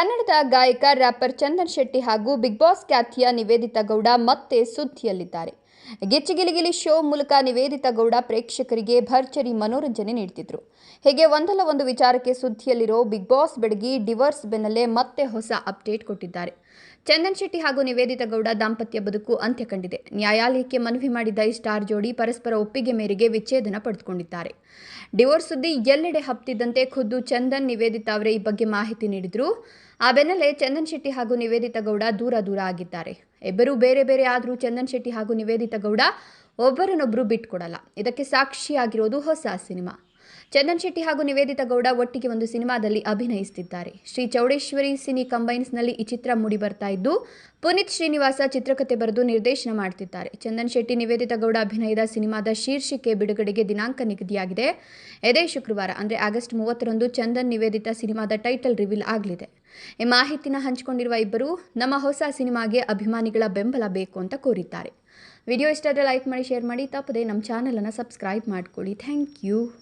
ಕನ್ನಡದ ಗಾಯಕ, ರ್ಯಾಪರ್ ಚಂದನ್ ಶೆಟ್ಟಿ ಹಾಗೂ ಬಿಗ್ ಬಾಸ್ ಖ್ಯಾತಿಯ ನಿವೇದಿತಾ ಗೌಡ ಮತ್ತೆ ಸುದ್ದಿಯಲ್ಲಿದ್ದಾರೆ. ಗಿಚ್ಚಿಗಿಲಿಗಿಲಿ ಶೋ ಮೂಲಕ ನಿವೇದಿತಾ ಗೌಡ ಪ್ರೇಕ್ಷಕರಿಗೆ ಭರ್ಜರಿ ಮನೋರಂಜನೆ ನೀಡ್ತಿದ್ರು. ಹೀಗೆ ಒಂದಲ್ಲ ಒಂದು ವಿಚಾರಕ್ಕೆ ಸುದ್ದಿಯಲ್ಲಿರೋ ಬಿಗ್ ಬಾಸ್ ಬೆಡಗಿ ಡಿವೋರ್ಸ್ ಬೆನ್ನಲ್ಲೇ ಮತ್ತೆ ಹೊಸ ಅಪ್ಡೇಟ್ ಕೊಟ್ಟಿದ್ದಾರೆ. ಚಂದನ್ ಶೆಟ್ಟಿ ಹಾಗೂ ನಿವೇದಿತಾ ಗೌಡ ದಾಂಪತ್ಯ ಬದುಕು ಅಂತ್ಯ ಕಂಡಿದೆ. ನ್ಯಾಯಾಲಯಕ್ಕೆ ಮನವಿ ಮಾಡಿದ್ದ ಈ ಸ್ಟಾರ್ ಜೋಡಿ ಪರಸ್ಪರ ಒಪ್ಪಿಗೆ ಮೇರೆಗೆ ವಿಚ್ಛೇದನ ಪಡೆದುಕೊಂಡಿದ್ದಾರೆ. ಡಿವೋರ್ಸ್ ಸುದ್ದಿ ಎಲ್ಲೆಡೆ ಹಬ್ತಿದ್ದಂತೆ ಖುದ್ದು ಚಂದನ್, ನಿವೇದಿತಾ ಅವರೇ ಈ ಬಗ್ಗೆ ಮಾಹಿತಿ ನೀಡಿದ್ರು. ಆ ಬೆನ್ನಲ್ಲೇ ಚಂದನ್ ಶೆಟ್ಟಿ ಹಾಗೂ ನಿವೇದಿತ ಗೌಡ ದೂರ ದೂರ ಆಗಿದ್ದಾರೆ. ಇಬ್ಬರು ಬೇರೆ ಬೇರೆ ಆದರೂ ಚಂದನ್ ಶೆಟ್ಟಿ ಹಾಗೂ ನಿವೇದಿತಾ ಗೌಡ ಒಬ್ಬರನ್ನೊಬ್ಬರು ಬಿಟ್ಕೊಡಲ್ಲ ಇದಕ್ಕೆ ಸಾಕ್ಷಿಯಾಗಿರೋದು ಹೊಸ ಸಿನಿಮಾ. ಚಂದನ್ ಶೆಟ್ಟಿ ಹಾಗೂ ನಿವೇದಿತಾ ಗೌಡ ಒಟ್ಟಿಗೆ ಒಂದು ಸಿನಿಮಾದಲ್ಲಿ ಅಭಿನಯಿಸುತ್ತಿದ್ದಾರೆ ಶ್ರೀ ಚೌಡೇಶ್ವರಿ ಸಿನಿ ಕಂಬೈನ್ಸ್ನಲ್ಲಿ ಈ ಚಿತ್ರ ಮೂಡಿ ಬರ್ತಾ ಇದ್ದು, ಪುನೀತ್ ಶ್ರೀನಿವಾಸ ಚಿತ್ರಕಥೆ ಬರೆದು ನಿರ್ದೇಶನ ಮಾಡ್ತಿದ್ದಾರೆ. ಚಂದನ್ ಶೆಟ್ಟಿ, ನಿವೇದಿತ ಗೌಡ ಅಭಿನಯದ ಸಿನಿಮಾದ ಶೀರ್ಷಿಕೆ ಬಿಡುಗಡೆಗೆ ದಿನಾಂಕ ನಿಗದಿಯಾಗಿದೆ. ಇದೇ ಶುಕ್ರವಾರ, ಅಂದರೆ ಆಗಸ್ಟ್ ಮೂವತ್ತರಂದು ಚಂದನ್ ನಿವೇದಿತ ಸಿನಿಮಾದ ಟೈಟಲ್ ರಿವೀಲ್ ಆಗಲಿದೆ. ಈ ಮಾಹಿತಿನ ಹಂಚಿಕೊಂಡಿರುವ ಇಬ್ಬರು ನಮ್ಮ ಹೊಸ ಸಿನಿಮಾಗೆ ಅಭಿಮಾನಿಗಳ ಬೆಂಬಲ ಬೇಕು ಅಂತ ಕೋರಿದ್ದಾರೆ. ವಿಡಿಯೋ ಇಷ್ಟ ಆದರೆ ಲೈಕ್ ಮಾಡಿ ಶೇರ್ ಮಾಡಿ, ತಪ್ಪದೆ ನಮ್ಮ ಚಾನಲನ್ನು ಸಬ್ಸ್ಕ್ರೈಬ್ ಮಾಡ್ಕೊಳ್ಳಿ. Thank you